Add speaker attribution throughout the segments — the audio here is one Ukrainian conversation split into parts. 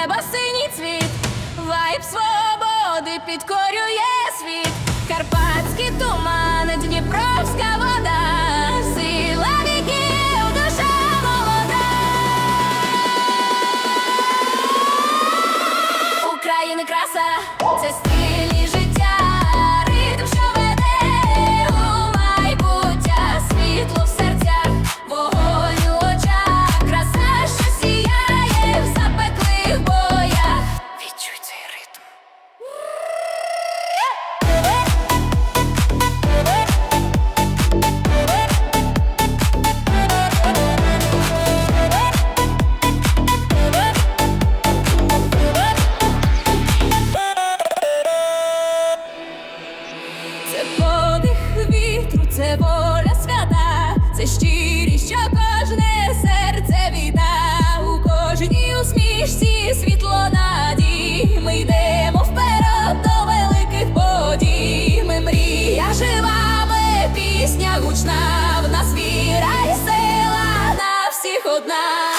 Speaker 1: неба синій цвіт, вайб свободи підкорює світ, карпатський туман, Дніпровська вода, сила віків, душа молода. України краса, це стіл. Це подих вітру, це воля свята, це щирість, що кожне серце відда у кожній усмішці світло надій. Ми йдемо вперед до великих подій. Ми мрія жива, ми пісня гучна, в нас віра і сила на всіх одна.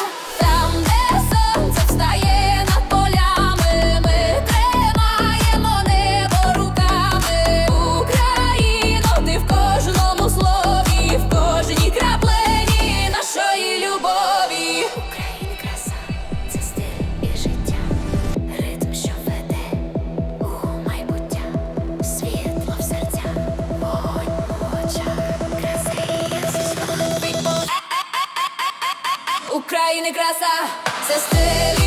Speaker 1: України краса, стиль